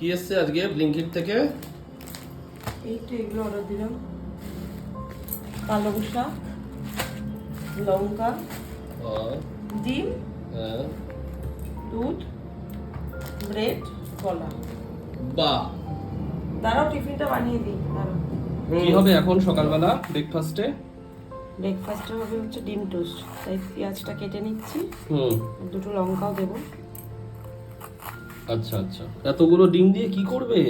কি এসছে আজকে ব্লিঙ্কিট থেকে? এই তো এগুলো অর্ডার দিলাম। কালো শাক লঙ্কা ডিম হ্যাঁ। দুধ ব্রেড কলা। বাহ। দাঁড়াও টিফিনটা বানিয়ে দিই দাঁড়াও। কি হবে এখন সকালবেলা ব্রেকফাস্টে ব্রেকফাস্টে হবে হচ্ছে ডিম টোস্ট তাই পেঁয়াজটা কেটে নিচ্ছি। হুম। দুটো লঙ্কাও দেবো। আচ্ছা আচ্ছা। এতগুলো ডিম দিয়ে কি করবে?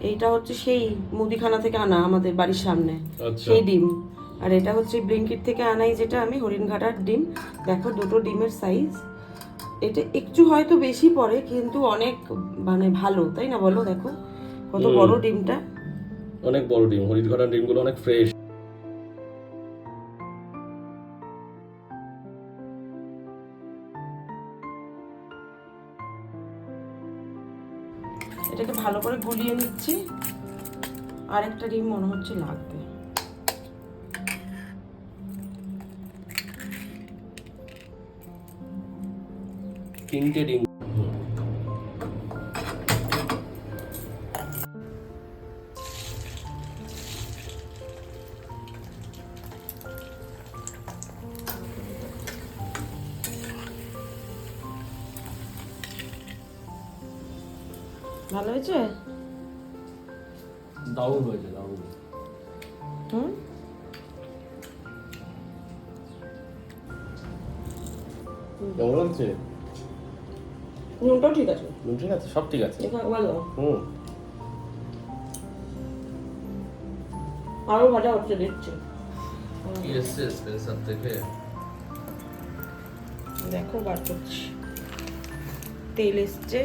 এইটা হচ্ছে সেই মুদিখানা থেকে আনা আমাদের বাড়ির সামনে। আচ্ছা। সেই ডিম। আর এটা হচ্ছে ব্লিঙ্কিট থেকে আনাই যেটা আমি হরিণঘাটার ডিম। দেখো দুটো ডিমের সাইজ এটা একটু হয়তো বেশি পড়ে কিন্তু অনেক মানে ভালো তাই না বলো? দেখো কত বড় ডিমটা। অনেক বড় ডিম হরিণঘাটার ডিমগুলো অনেক ফ্রেশ এটাকে ভালো করে গুলিয়ে নিচ্ছি। আর একটা ডিম মনে হচ্ছে লাগবে। তিনটে ডিম। ভালো হয়েছে? দারুণ হয়েছে দারুণ হুম? কেমন লাগছে? নুনটাও ঠিক আছে। নুন ঠিক আছে? সব ঠিক আছে? দাও হুম। আরও ভাজা হচ্ছে দেখছি। কি এসছে স্পেন্সার থেকে? দেখো বার করছি। তেল এসছে।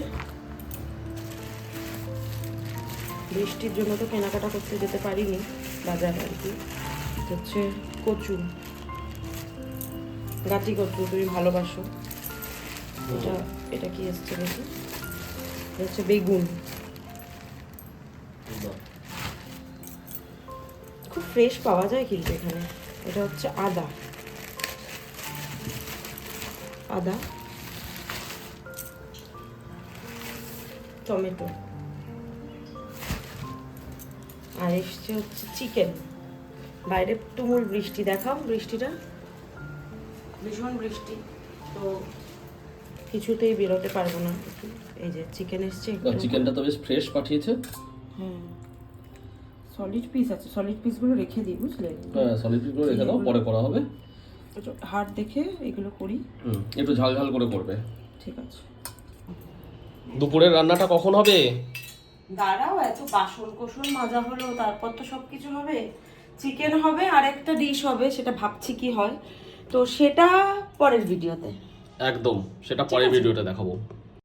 বৃষ্টির জন্য তো কেনাকাটা করতে যেতে পারিনি বাজার আর কি। হচ্ছে কচু। গাছি কচু, তুমি ভালোবাসো। এটা এটা কি এসছে দেখি? হচ্ছে বেগুন। খুব ফ্রেশ পাওয়া যায় কিন্তু এখানে। এটা হচ্ছে আদা। আদা। টমেটো। আর এসছে হচ্ছে চিকেন বাইরে তুমুল বৃষ্টি দেখাও বৃষ্টিটা। ভীষণ বৃষ্টি তো কিছুতেই বেরোতে পারব না। এই যে চিকেন এসছে চিকেনটা তো বেশ ফ্রেশ পাঠিয়েছে। হ্যাঁ সলিড পিস আছে সলিড পিসগুলো রেখে দিই বুঝলে? হ্যাঁ সলিডগুলো রেখে দাও পরে করা হবে। একটু হাট দেখে এগুলো করি। হুম একটু ঝাল ঝাল করে করবে। ঠিক আছে। দুপুরের রান্নাটা কখন হবে? দাঁড়াও এত বাসন কোসন মাজা হলো তারপর তো সব কিছু হবে। চিকেন হবে আর একটা ডিশ হবে সেটা ভাবছি কি হয়। তো সেটা পরের ভিডিওতে একদম সেটা পরের ভিডিওটা দেখাবো।